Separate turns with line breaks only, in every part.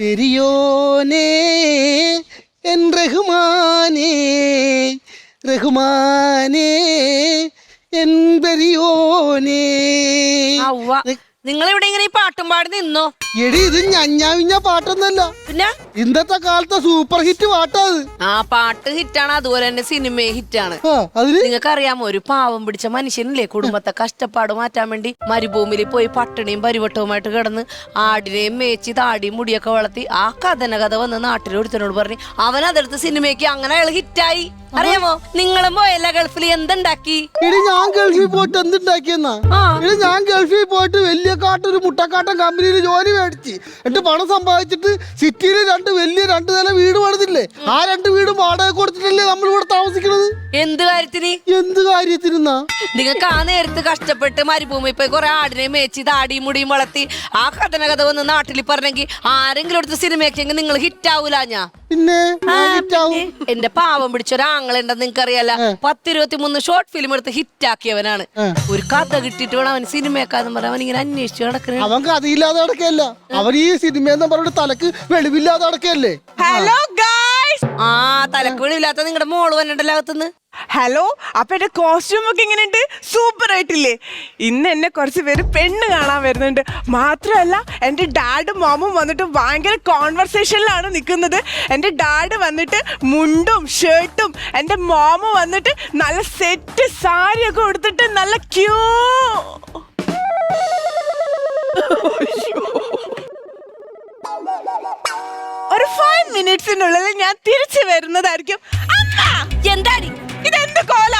പെരിയോനേ N റഹ്മാനേ റഹ്മാനേ N പെരിയോനേ.
നിങ്ങൾ ഇവിടെ ഇങ്ങനെ ഈ പാട്ടും പാടി നിന്നോ?
എടി ഇത് ഞഞ്ഞാവിഞ്ഞ പാട്ടൊന്നല്ല.
പിന്നെ
ഇന്നത്തെ കാലത്തെ സൂപ്പർ ഹിറ്റ് പാട്ടാ
ആ പാട്ട് ഹിറ്റാണ്. അതുപോലെ തന്നെ സിനിമ ഹിറ്റാണ്. നിങ്ങൾക്ക് അറിയാമോ ഒരു പാവം പിടിച്ച മനുഷ്യനില്ലേ? കുടുംബത്തെ കഷ്ടപ്പാട് മാറ്റാൻ വേണ്ടി മരുഭൂമിയിൽ പോയി പട്ടിണിയും പരിവട്ടവുമായിട്ട് കിടന്ന് ആടിനെയും മേച്ചി താടിയും മുടിയൊക്കെ വളർത്തി ആ കഥന കഥ വന്ന് നാട്ടിൽ ഒരുത്തനോട് പറഞ്ഞു അവൻ അതെടുത്ത് സിനിമയ്ക്ക് അങ്ങനെ അയാൾ ഹിറ്റായി. അറിയാമോ? നിങ്ങളും പോയല്ല ഗൾഫിൽ എന്തുണ്ടാക്കി?
ഇടി ഞാൻ ഗൾഫിൽ പോയിട്ട് എന്തുണ്ടാക്കിയെന്നാ. ഞാൻ ഗൾഫിൽ പോയിട്ട് വലിയ കാട്ടൊരു മുട്ടക്കാട്ടൻ കമ്പനിയിൽ ജോലി മേടിച്ച്. എന്നിട്ട് പണം സമ്പാദിച്ചിട്ട് സിറ്റിയിൽ രണ്ട് വലിയ രണ്ട് നില വീട് പണിതില്ലേ? ആ രണ്ട് വീടും വാടക കൊടുത്തിട്ടല്ലേ നമ്മൾ ഇവിടെ താമസിക്കുന്നത്
എന്ത് കാര്യത്തിന്?
എന്ത് കാര്യത്തിനാ
നിങ്ങൾക്ക് ആ നേരത്ത് കഷ്ടപ്പെട്ട് മരുഭൂമി പോയി കുറെ ആടിനെ മേച്ച് താടിയും മുടിയും വളർത്തി ആ കഥന കഥ വന്ന് നാട്ടിൽ പറഞ്ഞെങ്കിൽ ആരെങ്കിലും എടുത്ത് സിനിമയൊക്കെ നിങ്ങൾ ഞാൻ
പിന്നെ? ഞാൻ ഹിറ്റാവും.
എന്റെ പാവം പിടിച്ച ഒരാങ്ങളുണ്ടെന്ന് നിങ്ങൾക്ക് അറിയാല പത്തിരുപത്തി മൂന്ന് ഷോർട്ട് ഫിലിം എടുത്ത് ഹിറ്റാക്കിയവനാണ് ഒരു കഥ കിട്ടിട്ട് വേണം അവൻ സിനിമയൊക്കെ പറഞ്ഞ അവൻ ഇങ്ങനെ അന്വേഷിച്ചു നടക്കുന്നത്
അവൻ കഥയില്ലാതെ നടക്കല്ല അവൻ ഈ സിനിമ പറഞ്ഞിട്ട് തലക്ക് വെളിവില്ലാതെ അടക്കല്ലേ
ഹലോ ഗായ്സ്
ആ തലക്കുഴി ഇല്ലാത്ത നിങ്ങളുടെ മോൾ വന്നിട്ടല്ലോ അകത്തുനിന്ന്?
ഹലോ അപ്പൊ എന്റെ കോസ്റ്റ്യൂം ഒക്കെ എങ്ങനെയുണ്ട്? സൂപ്പർ ആയിട്ടില്ലേ? ഇന്ന് എന്നെ കുറച്ച് പേര് പെണ്ണ് കാണാൻ വരുന്നുണ്ട്. മാത്രമല്ല എന്റെ ഡാഡും മോമും വന്നിട്ട് ഭയങ്കര കോൺവെർസേഷനിലാണ് നിൽക്കുന്നത് എന്റെ ഡാഡ് വന്നിട്ട് മുണ്ടും ഷർട്ടും എന്റെ മോമ വന്നിട്ട് നല്ല സെറ്റ് സാരിയൊക്കെ കൊടുത്തിട്ട് നല്ല ക്യൂ ഒരു ഫൈവ് മിനിറ്റ്സിനുള്ളിൽ ഞാൻ തിരിച്ചു വരുന്നതായിരിക്കും. അമ്മ!
എന്താടി?
ഇതെന്ത് കോല?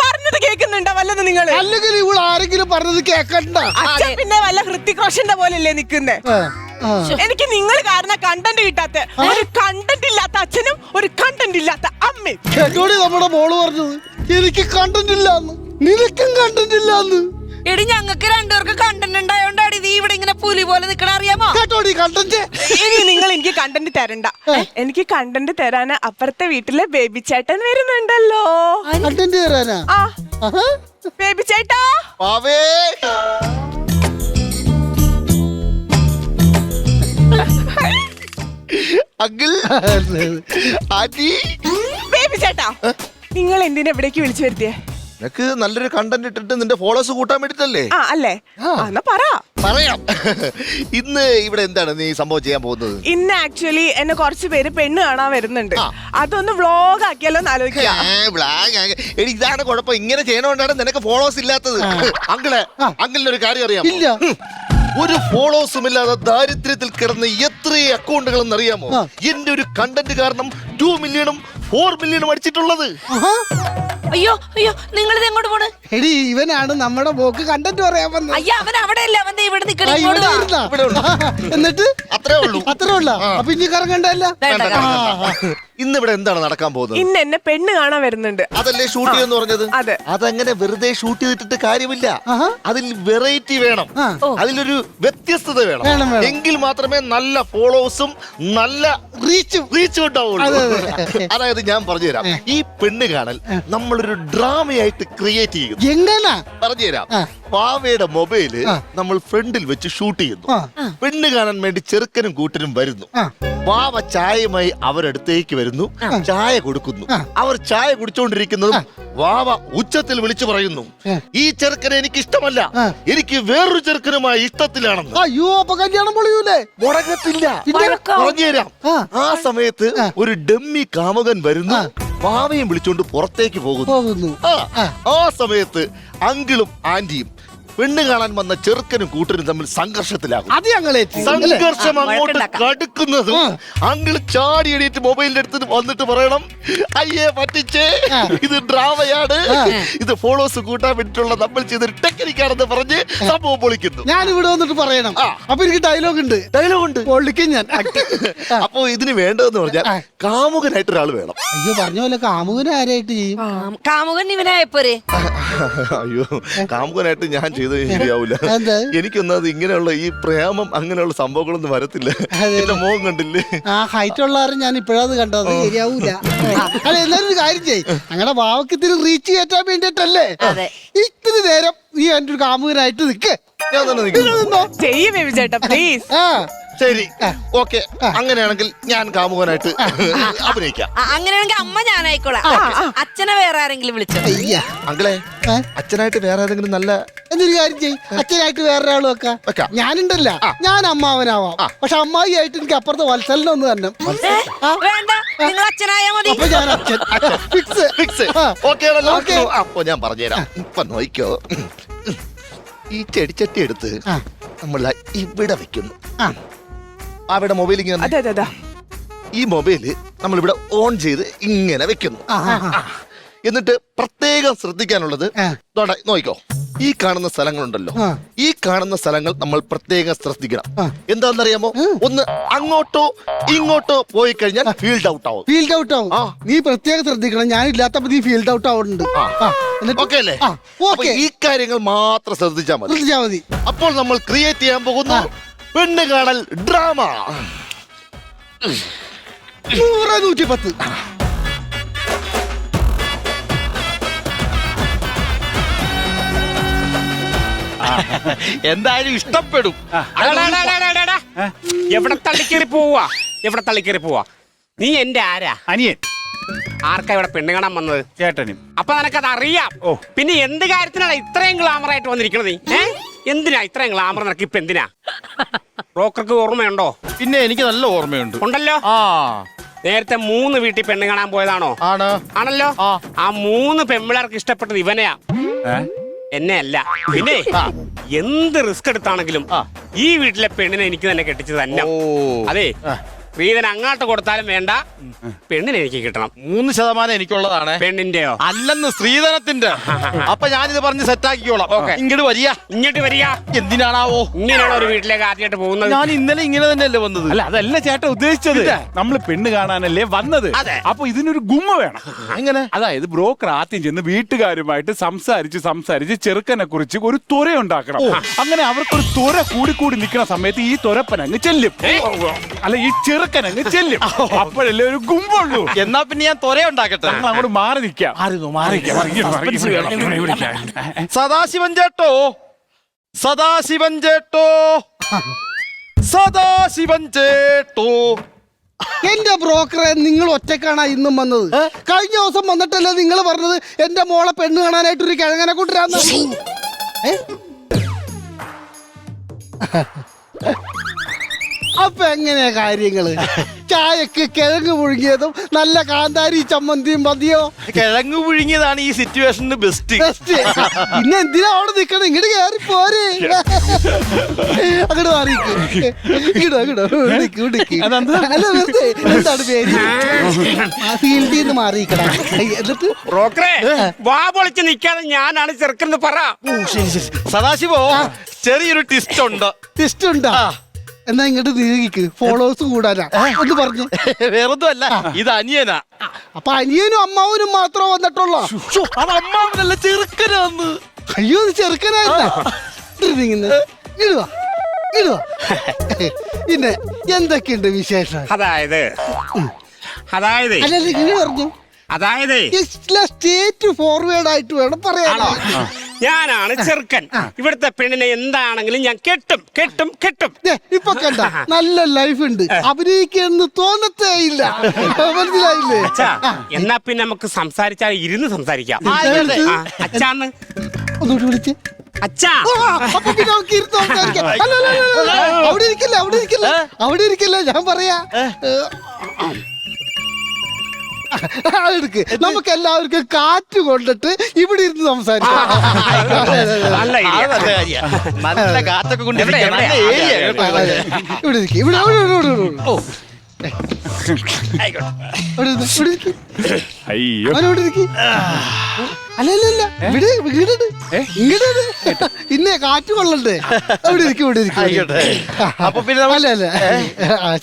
പറഞ്ഞത് കേൾക്കുന്നുണ്ടോ വല്ലത് നിങ്ങൾ
അല്ലെങ്കിൽ ഇവിടെ ആരെങ്കിലും പറഞ്ഞത് കേക്കണ്ട
അച്ഛൻ പിന്നെ വല്ല ഹൃത്തിക് റോഷന്റെ
ആ, ആ.
എനിക്ക് നിങ്ങൾ കാരണം കണ്ടന്റ് കിട്ടാത്ത. ഒരു കണ്ടന്റ് ഇല്ലാത്ത അച്ഛനും ഒരു കണ്ടന്റ് ഇല്ലാത്ത അമ്മയും.
നമ്മുടെ മോൾ പറഞ്ഞത്? എനിക്ക് കണ്ടന്റ് ഇല്ലാന്ന്. നിനക്കും കണ്ടന്റ് ഇല്ലാന്ന്.
എടി ഞങ്ങൾക്ക് രണ്ടുപേർക്ക് കണ്ടന്റ് ഉണ്ടായോണ്ടാടി നീ ഇവിടെ ഇങ്ങനെ പുലി പോലെ നിക്കണ അറിയാമോ?
കേട്ടോടി കണ്ടന്റ്
ഇനി നിങ്ങൾ എനിക്ക് കണ്ടന്റ് തരണ്ട. എനിക്ക് കണ്ടന്റ് തരാന് അപ്പുറത്തെ വീട്ടിലെ ബേബി ചേട്ടൻ വരുന്നുണ്ടല്ലോ.
കണ്ടന്റ് തരാനാ?
ആ. ബേബി ചേട്ടാ.
പാവേ. അങ്കിൾ
ബേബി ചേട്ടാ നിങ്ങൾ എന്തിനാ ഇവിടേക്ക് വിളിച്ചു വരുത്തിയേ?
നിനക്ക് നല്ലൊരു കണ്ടന്റ് ഇട്ടിട്ട് നിന്റെ ഫോളോസ് കൂട്ടാൻ വേണ്ടിട്ടല്ലേ?
ആ അല്ലേ? ആ, എന്നാ പറ.
പറയാം. ഇന്ന് ഇവിടെ എന്താണ് നീ സംഭവം ചെയ്യാൻ പോകുന്നത്?
ഇന്ന് ആക്ച്വലി എന്നെ കുറച്ച് പേര് പെണ്ണ് കാണാൻ വരുന്നുണ്ട്.
ആ.
അതൊന്ന് വ്ളോഗ് ആക്കിയാലോ എന്ന് ആലോചിക്കുക.
ഏ, black ആകെ. എടി ഇതാണ് കുഴപ്പം. ഇങ്ങനെ ചെയ്യണോണ്ടാണ് നിനക്ക് ഫോളോസ് ഇല്ലാത്തത്. അങ്കിളെ അങ്കിളിന് ഒരു കാര്യം അറിയാം
ഇല്ല.
ഒരു ഫോളോസും ഇല്ലാതെ ദാരിദ്ര്യത്തിൽ കിടന്ന് എത്ര അക്കൗണ്ടുകൾ അറിയാമോ?
ആ.
എന്റെ ഒരു കണ്ടന്റ് കാരണം ടു മില്യണും ഫോർ മില്യണും അടിച്ചിട്ടുള്ളത്.
അയ്യോ അയ്യോ നിങ്ങൾ ഇത് എങ്ങോട്ട് പോണ്
എടി ഇവനാണ് നമ്മുടെ പോക്ക് കണ്ടന്റ് പറയാൻ വന്നത്
അയ്യോ അവൻ അവിടെ അല്ല അവൻ ദേ ഇവിടെ
ആ, ഇവിടെ
ഇങ്ങോട്ട് വാ.
ഇരുന്നാ?
ഇവിടെ ഉണ്ട്.
എന്നിട്ട്
അത്രേ ഉള്ളൂ
അത്രേ ഉള്ള അപ്പൊ ഇനി കറങ്ങണ്ടല്ല.
ഇന്ന് ഇവിടെ എന്താണ് നടക്കാൻ പോകുന്നത്
ഇന്ന് എന്നെ പെണ്ണ് കാണാൻ വരുന്നുണ്ട്
അതല്ലേ ഷൂട്ട് ചെയ്യുന്ന പറഞ്ഞത്
അതെ.
അതങ്ങനെ വെറുതെ ഷൂട്ട് ചെയ്തിട്ട് കാര്യമില്ല
ആഹാ.
അതിൽ വെറൈറ്റി വേണം
ആ.
അതിലൊരു വ്യത്യസ്തത വേണം
വേണം, വേണം.
എങ്കിൽ മാത്രമേ നല്ല ഫോളോവേഴ്സും നല്ല
റീച്ചും
റീച്ച് ഉണ്ടാവുള്ളൂ
അതെ, അതെ.
അതായത് ഞാൻ പറഞ്ഞുതരാം. ഈ പെണ്ണ് കാണൽ നമ്മളൊരു ഡ്രാമയായിട്ട് ക്രിയേറ്റ് ചെയ്യും.
എങ്ങനെ?
പറഞ്ഞുതരാം. പാവയുടെ
മൊബൈൽ
നമ്മൾ ഫ്രണ്ടിൽ വെച്ച് ഷൂട്ട് ചെയ്യുന്നു. പെണ്ണ് കാണാൻ വേണ്ടി ചെറുക്കനും കൂട്ടനും വരുന്നു.
വാവ
പാവ ചായയുമായി അവരടുത്തേക്ക് വരുന്നു. ചായ കൊടുക്കുന്നു. അവർ ചായ കുടിച്ചുകൊണ്ടിരിക്കുന്നതും വാവ ഉച്ചത്തിൽ വിളിച്ചു പറയുന്നു. ഈ ചെറുക്കനെ എനിക്ക് ഇഷ്ടമല്ല എനിക്ക് വേറൊരു ചെറുക്കനുമായി ഇഷ്ടത്തിലാണെന്ന്.
അയ്യോ അപ്പൊ കല്യാണം പൊളിയൂലേ?
മുടങ്ങത്തില്ല.
വഴക്കാവും.
പറഞ്ഞുതരാം
ആ.
സമയത്ത് ഒരു ഡമ്മി കാമുകൻ വരുന്നു. വാവയും വിളിച്ചുകൊണ്ട് പുറത്തേക്ക് പോകുന്നു. ആ സമയത്ത് അങ്കിളും ആന്റിയും പെണ്ണ് കാണാൻ വന്ന ചെറുക്കനും കൂട്ടരും തമ്മിൽ സംഘർഷത്തിലാകും.
അത് ഞങ്ങളെ
സംഘർഷം അങ്ങോട്ട്. കടുക്കുന്നതും അങ്കിൾ ചാടി എണീറ്റ് മൊബൈലിന്റെ അടുത്ത് വന്നിട്ട് പറയണം അയ്യേ പറ്റിച്ചേ. ഇത് ഡ്രാമയാണ്. ഇത് ഫോളോസ് കൂട്ടാൻ വേണ്ടിയിട്ടുള്ള നമ്മൾ ചെയ്തൊരു ടെക്നിക്കാണെന്ന് പറഞ്ഞ് സംഭവം പൊളിക്കുന്നു.
ഞാൻ ഇവിടെ വന്നിട്ട് പറയണം. അപ്പൊ എനിക്ക് ഡയലോഗ് ഉണ്ട്.
ഡയലോഗ് ഉണ്ട്.
പൊളിക്കും ഞാൻ.
അപ്പോ ഇതിന് വേണ്ടതെന്ന് പറഞ്ഞാൽ. കാമുകനായിട്ട് ഒരാൾ വേണം.
അയ്യോ പറഞ്ഞ പോലെ കാമുകൻ ആരായിട്ട് ചെയ്യും?
കാമുകൻ കാമുകൻ ഇവനായപ്പോരെ.
അയ്യോ കാമുകനായിട്ട് ഞാൻ ചെയ്ത് ശരിയാവൂല.
എന്താ?
എനിക്കൊന്നത് ഇങ്ങനെയുള്ള ഈ പ്രേമം അങ്ങനെയുള്ള സംഭവങ്ങളൊന്നും വരത്തില്ല. എന്റെ മോഹം കണ്ടില്ലേ?
ആ ഹൈറ്റ് ഉള്ളവരും ഞാൻ ഇപ്പോഴത് കണ്ടത്. ശരിയാവൂല. അല്ല എന്നാലും കാര്യം ചെയ് ഞങ്ങളുടെ ഭാവക്ക് ഇത്തിരി റീച്ച് കയറ്റാൻ വേണ്ടിട്ടല്ലേ
അതെ.
ഇത്തിരി നേരം നീ എന്റെ ഒരു കാമുകനായിട്ട് നിക്ക്.
ഞാൻ തന്നെ നിൽക്കുന്നു.
നിന്നോ?
ചെയ്യ് ചേട്ടാ പ്ലീസ്
ആ
ശരി. ഓക്കെ. അങ്ങനെയാണെങ്കിൽ ഞാൻ കാമുകനായിട്ട് അഭിനയിക്കാം.
അങ്ങനെയാണെങ്കിൽ അമ്മ ഞാനായിക്കോളാം. അച്ഛനെ വേറെ ആരെങ്കിലും വിളിച്ചോ?
അങ്കിളെ? അച്ഛനായിട്ട് വേറെ ഏതെങ്കിലും നല്ല
എന്നൊരു കാര്യം ചെയ് അച്ഛനായിട്ട് വേറെ വെക്കാം.
വെക്കാം.
ഞാനുണ്ടല്ല. ഞാൻ അമ്മാവനാവാം. പക്ഷെ അമ്മായി ആയിട്ട് എനിക്ക് അപ്പുറത്തെ വത്സലിനെ ഒന്ന് തന്നെ അപ്പൊ ഞാൻ അച്ഛൻ. ഫിക്സ്.
ഫിക്സ്.
ആ.
ഓക്കെ ആണല്ലോ
ഓക്കേ.
അപ്പൊ ഞാൻ പറഞ്ഞുതരാം. ഇപ്പൊ നോയിക്കോ ഈ ചെടിച്ചട്ടി എടുത്ത്
നമ്മളെ
നമ്മൾ ഇവിടെ വെക്കുന്നു. അവിടെ മൊബൈൽ ഇങ്ങനെ
അതെ അതെ അതെ.
ഈ മൊബൈൽ നമ്മൾ ഇവിടെ ഓൺ ചെയ്ത് ഇങ്ങനെ വെക്കുന്നു. എന്നിട്ട് പ്രത്യേകം ശ്രദ്ധിക്കാനുള്ളത് നോക്കോ നോക്കിക്കോ. ഈ കാണുന്ന സ്ഥലങ്ങളുണ്ടല്ലോ. ഈ കാണുന്ന സ്ഥലങ്ങൾ നമ്മൾ പ്രത്യേകം ശ്രദ്ധിക്കണം. എന്താണെന്നറിയാമോ? ഒന്ന് അങ്ങോട്ടോ ഇങ്ങോട്ടോ പോയി കഴിഞ്ഞാൽ ഫീൽഡ് ഔട്ട് ആവും.
ഫീൽഡ് ഔട്ട് ആവും.
ആ.
നീ പ്രത്യേകം ശ്രദ്ധിക്കണം. ഞാൻ ഇല്ലാത്തപ്പോ നീ ഫീൽഡ് ഔട്ട് ആവുന്നുണ്ട് ആ, എന്നിട്ട്?
ഓക്കെ അല്ലേ?
ആ,
അപ്പൊ
ഓക്കെ
ഈ കാര്യങ്ങൾ മാത്രം ശ്രദ്ധിച്ചാൽ മതി.
ശ്രദ്ധിച്ചാ മതി.
അപ്പോൾ നമ്മൾ ക്രിയേറ്റ് ചെയ്യാൻ പോകുന്നു. പെണ്ണ് കാണൽ ഡ്രാമ
നൂറ് നൂറ്റി പത്ത്
എന്തായാലും ഇഷ്ടപ്പെടും.
എവിടെ തള്ളിക്കേറി പോവാ? എവിടെ തള്ളിക്കേറി പോവാ? നീ എന്റെ ആരാ?
അനിയൻ.
ആർക്കാ ഇവിടെ പെണ്ണ് കാണാൻ വന്നത്?
ചേട്ടനും.
അപ്പൊ നിനക്കത് അറിയാം
ഓ.
പിന്നെ എന്ത് കാര്യത്തിനാണ് ഇത്രയും ഗ്ലാമറായിട്ട് വന്നിരിക്കണത്? നീ ഏ? എന്തിനാ ഇത്രയും ഗ്ലാമർ നിനക്ക് ഇപ്പൊ എന്തിനാ? ബ്രോക്കർക്ക് ഓർമ്മയുണ്ടോ?
പിന്നെ എനിക്ക് നല്ല ഓർമ്മയുണ്ട്.
ഉണ്ടല്ലോ?
ആ.
നേരത്തെ മൂന്ന് വീട്ടിൽ പെണ്ണ് കാണാൻ പോയതാണോ?
ആണ്.
ആണല്ലോ?
ആ.
ആ മൂന്ന് പെമ്പിളർക്ക് ഇഷ്ടപ്പെട്ടത് ഇവനെയാ.
ഏ?
എന്നെ അല്ല പിന്നെ എന്ത് റിസ്ക് എടുത്താണെങ്കിലും ഈ വീട്ടിലെ പെണ്ണിനെ എനിക്ക് തന്നെ കെട്ടിച്ചത് തന്നെ
ഓ.
അതെ. സ്ത്രീധന അങ്ങോട്ട് കൊടുത്താലും വേണ്ട. പെണ്ണിനെ എനിക്ക് കിട്ടണം.
മൂന്ന് ശതമാനം എനിക്കുള്ളതാണ്.
പെണ്ണിന്റെയോ?
അല്ലെന്ന് സ്ത്രീധനത്തിന്റെ. അപ്പൊ ഞാനിത് പറഞ്ഞ് സെറ്റാക്കിക്കോളാം.
ഓക്കെ.
ഇങ്ങോട്ട് വരിക.
ഇങ്ങോട്ട് വരിക.
എന്തിനാണാവോ?
ഇങ്ങനെയാണ് ഒരു വീട്ടിലേക്ക് ആദ്യമായിട്ട് പോകുന്നത്.
ഞാൻ ഇന്നലെ ഇങ്ങനെ തന്നെയല്ലേ വന്നത്?
അല്ല അതല്ല ചേട്ടാ ഉദ്ദേശിച്ചത്. നമ്മൾ പെണ്ണ് കാണാനല്ലേ വന്നത്. അപ്പൊ ഇതിനൊരു ഗുമ്മ വേണം.
അങ്ങനെ
അതായത് ബ്രോക്കർ ആദ്യം ചെന്ന് വീട്ടുകാരുമായിട്ട് സംസാരിച്ച് സംസാരിച്ച് ചെറുക്കനെ കുറിച്ച് ഒരു തുര ഉണ്ടാക്കണം. അങ്ങനെ അവർക്കൊരു തുര കൂടി കൂടി നിൽക്കുന്ന സമയത്ത് ഈ തുരപ്പനങ്ങ് ചെല്ലും. അല്ല ഈ ചെറുക്കൻ അങ്ങ് ചെല്ലും. അപ്പോഴല്ലേ ഒരു ഗുമ്പുള്ളൂ.
എന്നാ പിന്നെ ഞാൻ തൊര ഉണ്ടാക്കട്ടെ?
നമ്മൾ അങ്ങോട്ട് മാറി നിൽക്കാം. മാറി നിൽക്കാം. മാറി വിളിക്കാം.
സദാശിവൻ ചേട്ടോ. സദാശിവൻ ചേട്ടോ. സദാശിവൻ ചേട്ടോ.
എന്റെ ബ്രോക്കറെ നിങ്ങൾ ഒറ്റക്കാണാ ഇന്നും വന്നത്. കഴിഞ്ഞ ദിവസം വന്നിട്ടല്ലേ നിങ്ങൾ പറഞ്ഞത് എന്റെ മോളെ പെണ്ണ് കാണാനായിട്ട് ഒരു കിഴങ്ങനെ കൊണ്ടുവരാന്ന് ഏ? അപ്പൊ എങ്ങനെയാ കാര്യങ്ങൾ? ചായക്ക് കിഴങ്ങ് പുഴുങ്ങിയതും നല്ല കാന്താരി ചമ്മന്തിയും മതിയോ?
കിഴങ്ങ് പുഴുങ്ങിയതാണ് ഈ സിറ്റുവേഷന് ബെസ്റ്റ്
ബെസ്റ്റ് പിന്നെ എന്തിനാ അവിടെ നിക്കണം? ഇങ്ങോട്ട് കയറി പോരെ. അങ്ങോട്ട് മാറിക്ക് ഇങ്ങോട്ടോ ഇങ്ങോട്ടോ ഇടിക്ക് ഇടിക്ക് അല്ല വെറുതെ എന്താണ് പേര്? ആ ഫീൽഡിൽ നിന്ന് മാറിയിക്കടാ എന്നിട്ട്?
ബ്രോക്കറെ വാ പൊളിച്ച് നിൽക്കാതെ ഞാനാണ് ചെറുക്കെന്ന് പറ.
ശരി ശരി. സദാശിവോ ചെറിയൊരു ട്വിസ്റ്റ് ഉണ്ട്.
ടിസ്റ്റ് ഉണ്ടോ? എന്നാ ഇങ്ങോട്ട് നീങ്ങിക്ക് ഫോളോവേഴ്സ് കൂടാനാ. ഒന്ന് പറഞ്ഞു.
വേറൊന്നും അല്ല ഇത് അനിയനാ.
അപ്പൊ അനിയനും അമ്മാവനും മാത്രം വന്നിട്ടുള്ളൂ?
അത് അമ്മാവനല്ല ചെറുക്കനാന്ന്.
അയ്യോ ഇത് ചെറുക്കനായിരുന്ന? ഇടുവാ. ഇടുവാ. പിന്നെ എന്തൊക്കെയുണ്ട് വിശേഷം?
അതായത് അതായത്
അല്ലെങ്കിൽ പറഞ്ഞു.
അതായത്
സ്റ്റേറ്റ് ഫോർവേഡ് ആയിട്ട് വേണം പറയാൻ
ഞാനാണ് ചെറുക്കൻ. ഇവിടുത്തെ പെണ്ണിനെ എന്താണെങ്കിലും ഞാൻ കെട്ടും കെട്ടും കെട്ടും.
ഇപ്പൊ കണ്ട നല്ല ലൈഫ് ഉണ്ട്. അഭിനയിക്കുന്നു തോന്നത്തേ ഇല്ല. മനസ്സിലായില്ലേ?
എന്നാ പിന്നെ നമുക്ക് സംസാരിച്ചാൽ ഇരുന്ന് സംസാരിക്കാം. അച്ഛാന്ന്.
ഒന്നുകൂടി വിളിച്ച്.
അച്ഛാ.
അപ്പൊ പിന്നെ നമുക്ക് ഇരുന്ന് സംസാരിക്കാം. അവിടെ ഇരിക്കില്ല അവിടെ ഇരിക്കില്ല? അവിടെ ഇരിക്കില്ല? ഞാൻ പറയാ. നമുക്ക് എല്ലാവർക്കും കാറ്റ് കൊണ്ടിട്ട് ഇവിടെ ഇരുന്ന് സംസാരിക്കാം.
നല്ല idea.
നല്ല കൊണ്ട്
എവിടെ,
ഇരിക്കാൻ നല്ല
എവിടെ?
ഏരിയ
അതെ,
കേട്ടോ
അതെ, ഇവിടെ ഇരിക്ക് ഇവിടെ ഇവിടെ ഇവിടെ ഇവിടെ ഇവിടെ. ഇവിടെ ഇരുന്ന്, ഇവിടെ ഇരിക്ക്.
അയ്യോ
അവൻ ഇവിടെ ഇരിക്ക്. അല്ല അല്ല അല്ല ഇവിടെ വീടിട് ഇങ്ങോട്ട് ഇന്നേ കാറ്റ് കൊള്ളണ്ടേ? അവിടെ ഇരിക്കും ഇവിടെ ഇരിക്കും
അപ്പൊ പിന്നെ
അല്ല അല്ല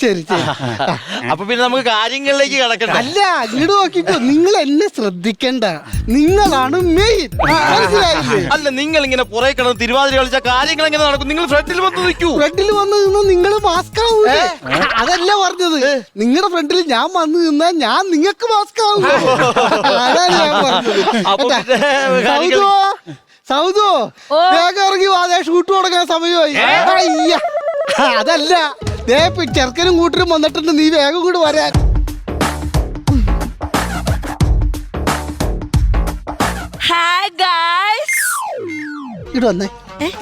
ശരി ശരി.
അപ്പൊ പിന്നെ നമുക്ക് കാര്യങ്ങളിലേക്ക് കടക്കണ്ട
അല്ല ഇങ്ങോട്ട് നോക്കിക്കോ. നിങ്ങൾ എന്നെ ശ്രദ്ധിക്കണ്ട. നിങ്ങളാണ് മെയിൻ
അല്ല നിങ്ങൾ ഇങ്ങനെ പുറകെ കിടന്ന് തിരുവാതിര കളിച്ച കാര്യങ്ങൾ എങ്ങനെ നടക്കും? നിങ്ങൾ ഫ്രണ്ടിൽ വന്ന് നിൽക്കൂ.
ഫ്രണ്ടിൽ വന്ന് നിന്ന് നിങ്ങൾ മാസ്ക് ആവൂ അതല്ല പറഞ്ഞത്. നിങ്ങളുടെ ഫ്രണ്ടിൽ ഞാൻ വന്ന് നിന്നാ ഞാൻ നിങ്ങൾക്ക് മാസ്ക് ആവൂ അതാണ് ഞാൻ പറഞ്ഞത്. സൗദോ സൗദോ വേഗം ഇറങ്ങി വാ ഷൂട്ട് തുടങ്ങാൻ സമയമായി. അയ്യ. അതല്ല ദേ ചെറുക്കനും കൂട്ടരും വന്നിട്ടുണ്ട് നീ വേഗം കൂടി വരാൻ.
ഹായ് ഗായ്സ്
ഇട് വന്നേ.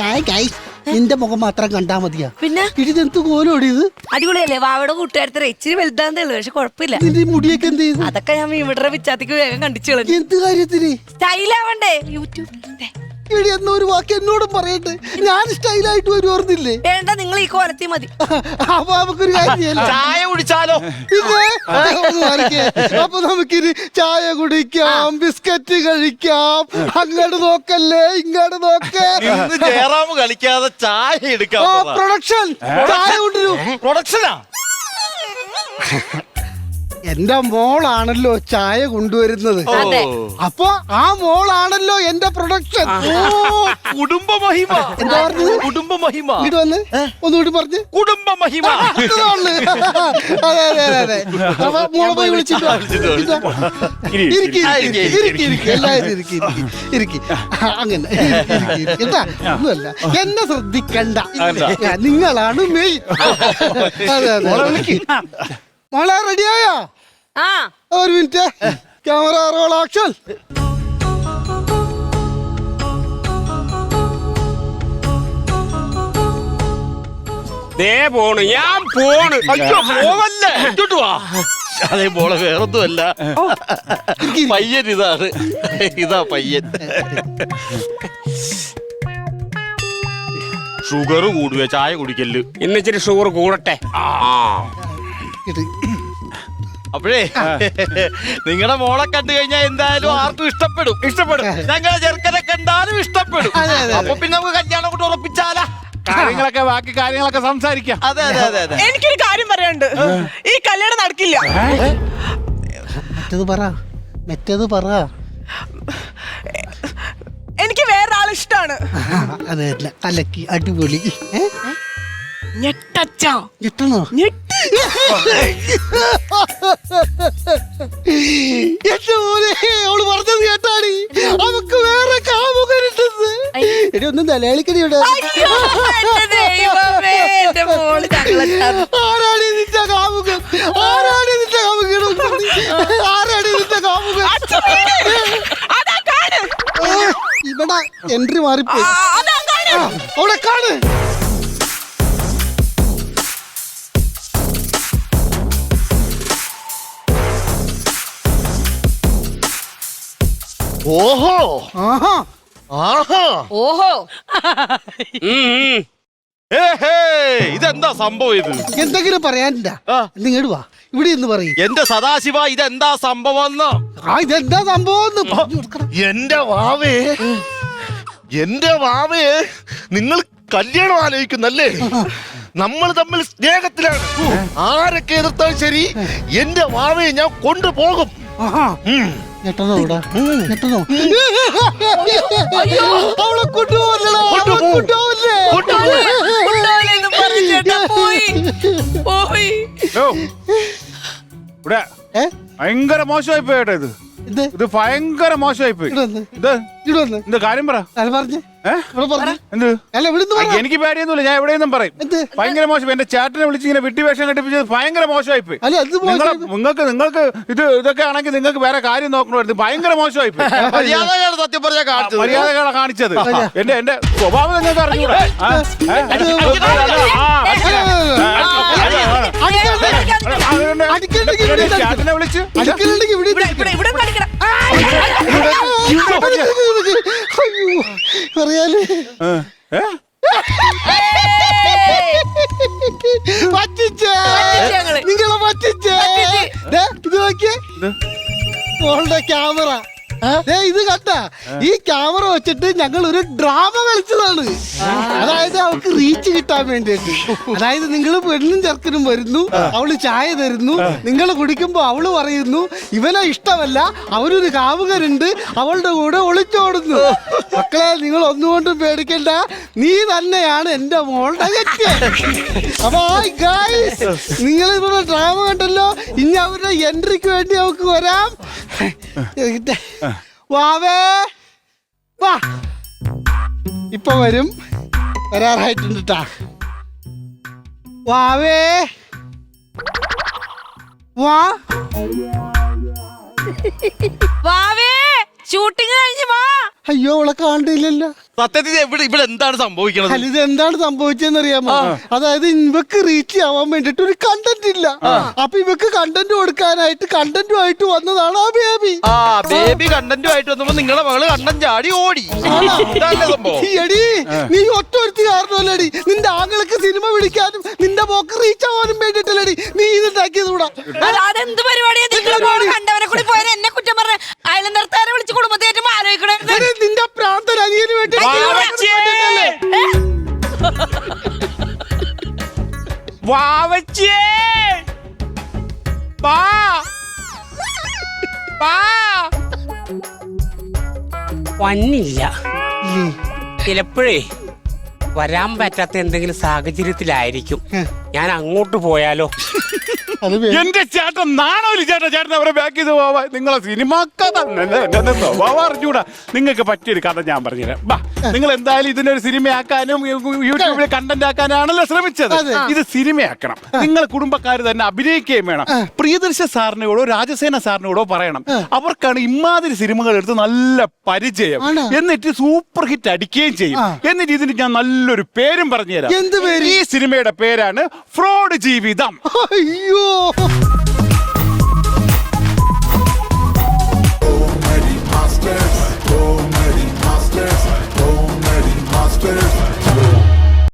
ഹായ് ഗൈസ് നിന്റെ മുഖം മാത്രം കണ്ടാ മതിയാ.
പിന്നെ?
ഇടിതെന്ത് കോലോടി ഇത്?
അടിപൊളിയല്ലേ? വാവയുടെ കൂട്ടുകാരത്തെ ഇച്ചിരി വലുതാന്നേ ഉള്ളൂ പക്ഷെ കുഴപ്പമില്ല.
നിന്റെ മുടിയൊക്കെ എന്ത് ചെയ്തു
അതൊക്കെ ഞാൻ ഇവിടെ വിച്ചാത്തിക്ക് വേഗം കണ്ടിച്ചു
എന്ത് കാര്യത്തിന്?
സ്റ്റൈലാവണ്ടേ യൂട്യൂബിൽ
എന്ന ഒരു വാക്ക് എന്നോടും പറയട്ടെ. ഞാൻ സ്റ്റൈലായിട്ട് വരുവാർന്നില്ലേ
വേണ്ട നിങ്ങൾ ഈ കോലത്തി മതി.
അപ്പൊ നമുക്കൊരു കാര്യം
ചായ കുടിച്ചാലോ?
പിന്നെ. അപ്പൊ നമുക്കിനി ചായ കുടിക്കാം ബിസ്ക്കറ്റ് കഴിക്കാം. അങ്ങോട്ട് നോക്കല്ലേ ഇങ്ങോട്ട് നോക്കേ.
ഇന്ന് ജയറാം കളിക്കാതെ ചായ എടുക്കാം
പ്രൊഡക്ഷൻ ചായ കൊണ്ടുവരൂ.
പ്രൊഡക്ഷനാ
എന്റെ മോളാണല്ലോ ചായ കൊണ്ടുവരുന്നത്.
അതെ.
അപ്പൊ ആ മോളാണല്ലോ എന്റെ പ്രൊഡക്ഷൻ
ഓ. കുടുംബ മഹിമ.
എന്താ പറഞ്ഞത്?
കുടുംബ മഹിമ.
ഇങ്ങോട്ട് വന്ന്. ഒന്നുകൂടി പറഞ്ഞ്.
കുടുംബ മഹിമ.
അതെ അതെ അതെ അതെ. അപ്പൊ മോളെ പോയി വിളിച്ചിട്ട് വാ.
വിളിച്ചിട്ട് വാ.
വിളിച്ചിട്ട് വാ.
ഇരി,
ഇരിക്ക്, ഇരിക്ക്,
ഇരിക്ക്,
ഇരിക്ക്, ഇരിക്ക്. എല്ലാവരും ഇരിക്ക്, ഇരിക്ക്, ഇരിക്ക്. ആ, അങ്ങനെ. ഇരിക്ക്, ഇരിക്ക്, ഇരിക്ക്. കേട്ടാ ഒന്നുമല്ല. എന്നെ ശ്രദ്ധിക്കണ്ട. നിങ്ങളാണ് മെയിൻ അതെ അതെ മോളെ റെഡിയായോ?
ആ.
ഒരു മിനിറ്റ്. Camera roll action.
ദേ പോണ് ഞാൻ പോണ്.
അയ്യോ പോവല്ലേ? ഇങ്ങോട്ട് വാ. അതേ മോളെ വേറൊന്നുമല്ല. പയ്യൻ ഇതാണ്. ഇതാ പയ്യൻ. ഷുഗർ കൂടുക ചായ
കുടിക്കൽ. ഇന്നിച്ചിരി ഷുഗർ കൂടട്ടെ. ആ.
അപ്പോഴേ നിങ്ങളുടെ മോളെ കണ്ടു കഴിഞ്ഞാൽ എന്തായാലും ആർക്കും ഇഷ്ടപ്പെടും. ഇഷ്ടപ്പെടും. ഞങ്ങളെ ചെറുക്കനെ കണ്ടാലും ഇഷ്ടപ്പെടും. അപ്പൊ പിന്നെ നമുക്ക് കല്യാണം കൊണ്ട് ഉറപ്പിച്ചാലാ.
കാര്യങ്ങളൊക്കെ ബാക്കി കാര്യങ്ങളൊക്കെ സംസാരിക്കാം.
അതെ അതെ അതെ അതെ.
എനിക്കൊരു കാര്യം പറയാനുണ്ട്. ഈ കല്യാണം നടക്കില്ല.
മറ്റത് പറ. മറ്റത് പറ.
എനിക്ക് വേറൊരാൾ ഇഷ്ടാണ്.
അതെ അല്ല അലക്കി അടിപൊളി.
ഞെട്ടച്ചോ.
ഞെട്ടണോ?
ഞെട്ടി
എന്റെ മോനെ അവൾ പറഞ്ഞത് കേട്ടാടി. അവക്ക് വേറെ കാമുകരുണ്ടെന്ന് എടി ഒന്നും നിലയാളിക്കടി ഇവിടെ. ആരാണ് നിന്റെ കാമുകൻ? ആരാടി നിന്റെ കാമുകൻ ആരാടി നിന്റെ കാമുകൻ? ഇവിടെ എൻട്രി മാറിപ്പോയി. അവിടെ കാണ്
ഓഹോ.
ആഹാ.
ആഹാ.
ഓഹോ.
ഉം, ഉം.
ഇതെന്താ സംഭവം ഇത്?
എന്തെങ്കിലും പറയാനില്ല.
ആ.
നിങ്ങട് വാ. ഇവിടെ ഇന്ന് പറയും.
എന്റെ സദാശിവ ഇതെന്താ സംഭവം എന്ന്
ആ ഇതെന്താ സംഭവം എന്ന് പറഞ്ഞു കൊടുക്കണം.
എന്റെ വാവേ. എന്റെ വാവേ നിങ്ങൾ കല്യാണം ആലോചിക്കുന്നല്ലേ? നമ്മൾ തമ്മിൽ സ്നേഹത്തിലാണ്. ആരൊക്കെ എതിർത്താൽ ശരി എന്റെ വാവയെ ഞാൻ കൊണ്ടുപോകും.
ആഹാ.
ഉം.
ഞെട്ടണോ ഇവിടെ ഞെട്ടണോ? അവളെ കൊണ്ടുപോകല്ലേ
കൊണ്ടുപോകും.
കൊണ്ടുപോകല്ലേ?
ഭയങ്കര മോശമായി പോയേട്ടോ ഇത്.
ഇത്
ഇത് ഭയങ്കര മോശമായി പോയി
ഇവിടെ വന്ന്.
ഇത്
ഇവിടെ വന്ന്.
എന്ത് കാര്യം പറ.
അല്ല പറഞ്ഞേ.
ഏ?
ഇവിടെ പറഞ്ഞേ.
എന്ത്?
അല്ല ഇവിടുന്ന്
ആ,
പറ
എനിക്ക് പേടിയൊന്നുമില്ല. ഞാൻ എവിടെയെന്നും പറയും.
എന്ത്?
ഭയങ്കര മോശം. എന്റെ ചേട്ടനെ വിളിച്ച് ഇങ്ങനെ വിട്ടി വേഷം കെട്ടിപ്പിച്ചത് ഭയങ്കര മോശമായി പോയി
അല്ല അത്
നിങ്ങളെ. നിങ്ങൾക്ക് നിങ്ങൾക്ക് ഇത് ഇതൊക്കെ ആണെങ്കിൽ നിങ്ങൾക്ക് വേറെ കാര്യം നോക്കണമായിരുന്നു. ഭയങ്കര മോശമായി പോയി
മര്യാദയാണ് സത്യം കാണിച്ചത്.
മര്യാദകളെ കാണിച്ചത്. എന്റെ എന്റെ സ്വഭാവം നിങ്ങൾക്ക് അറിഞ്ഞൂടാ? ആ? ഏ? ചേട്ടനെ വിളിച്ച്.
അടിക്കലുണ്ടെങ്കിൽ ഇവിടെ അയ്യോ.
പറയാൽ?
പറ്റിച്ചേ. നിങ്ങളെ പറ്റിച്ചേ. ഇത് നോക്കിയേ? മോളുടെ ക്യാമറ. ദേ, ഇത് കണ്ട. ഈ ക്യാമറ വെച്ചിട്ട് ഞങ്ങൾ ഒരു ഡ്രാമ കളിച്ചതാണ്. അതായത് അവൾക്ക് റീച്ച് കിട്ടാൻ വേണ്ടിയിട്ട്. അതായത് നിങ്ങൾ പെണ്ണും ചെറുക്കനും വരുന്നു അവൾ ചായ തരുന്നു നിങ്ങൾ കുടിക്കുമ്പോ അവൾ പറയുന്നു ഇവനെ ഇഷ്ടമല്ല അവനൊരു കാമുകരുണ്ട് അവളുടെ കൂടെ ഒളിച്ചോടുന്നു. മക്കളെ നിങ്ങൾ ഒന്നുകൊണ്ടും പേടിക്കണ്ട. നീ തന്നെയാണ് എന്റെ മോളുടെ കെറ്റ് അപ്പൊ ഗായ്സ് നിങ്ങൾ ഇവിടെ ഡ്രാമ കണ്ടല്ലോ ഇനി അവരുടെ എൻട്രിക്ക് വേണ്ടി നമുക്ക് വരാം. വാവേ! വാ. ഇപ്പൊ വരും. വരാറായിട്ടുണ്ട് ട്ടാ. വാവേ! വാ.
വാവേ ഷൂട്ടിംഗ് കഴിഞ്ഞു വാ.
അയ്യോ അവളെ കാണില്ലല്ലോ
സത്യത്തിൽ ഇവിടെ ഇവിടെ എന്താണ് സംഭവിക്കുന്നത്
അല്ല ഇത് എന്താണ് സംഭവിച്ചതെന്ന് അറിയാമോ അതായത് ഇവക്ക് റീച്ച് ആവാൻ വേണ്ടിട്ട് ഒരു കണ്ടന്റ് ഇല്ല. അപ്പൊ ഇവക്ക് കണ്ടന്റ് കൊടുക്കാനായിട്ട് കണ്ടന്റുമായിട്ട് വന്നതാണ് ആ ബേബി
ആ ബേബി കണ്ടന്റുമായിട്ട് വന്നപ്പോ നിങ്ങളുടെ മകൾ കണ്ടൻ ചാടി ഓടി. ഇതല്ലേ സംഭവം.
എടി നീ ഒറ്റ ഒരുത്തി കാരണമല്ലടി. നിന്റെ ആങ്ങൾക്ക് സിനിമ വിളിക്കാനും നിന്റെ മോക്ക് റീച്ച് ആവാനും വേണ്ടിട്ടല്ലടി നീ ഇതുണ്ടാക്കിയത് കൂടാ.
അത് അതെന്ത് പരിപാടിയാ? നിങ്ങളെ കണ്ടവനെ കൂടി പോയാൽ എന്നെ കുറ്റം പറഞ്ഞ അയൽ നിർത്താരെ വിളിച്ച് കുടുംബത്തേറ്റും ആലോചിക്കണേ.
നിന്റെ പ്രാന്തൻ അനിയന് വേണ്ടി
വാവച്ചേ വന്നില്ല. ചിലപ്പോഴേ വരാൻ പറ്റാത്ത എന്തെങ്കിലും സാഹചര്യത്തിലായിരിക്കും. ഞാൻ അങ്ങോട്ട് പോയാലോ?
എന്റെ ചേട്ടൻ നാണോലി ചേട്ടൻ ചേട്ടൻ അവരെ ബാക്ക് ചെയ്ത് പോവാ. നിങ്ങളെ സിനിമ കഥ സ്വഭാവം അറിഞ്ഞൂടാ. നിങ്ങൾക്ക് പറ്റിയൊരു കഥ ഞാൻ പറഞ്ഞുതരാം. ബാ നിങ്ങൾ എന്തായാലും ഇതിനൊരു സിനിമയാക്കാനും യൂട്യൂബിൽ കണ്ടന്റ് ആക്കാനാണല്ലോ ശ്രമിച്ചത്. ഇത് സിനിമയാക്കണം നിങ്ങൾ കുടുംബക്കാർ തന്നെ അഭിനയിക്കുകയും വേണം. പ്രിയദർശ സാറിനോടോ രാജസേന സാറിനോടോ പറയണം. അവർക്കാണ് ഇമാതിരി സിനിമകൾ എടുത്ത് നല്ല പരിചയം. എന്നിട്ട് സൂപ്പർ ഹിറ്റ് അടിക്കുകയും ചെയ്യും. എന്നിട്ട് ഇതിന് ഞാൻ നല്ലൊരു പേരും പറഞ്ഞുതരാം. ഈ സിനിമയുടെ പേരാണ് ഫ്രോഡ് ജീവിതം.
അയ്യോ.
Oh, Almighty monsters, Oh, almighty monsters, Oh, almighty monsters.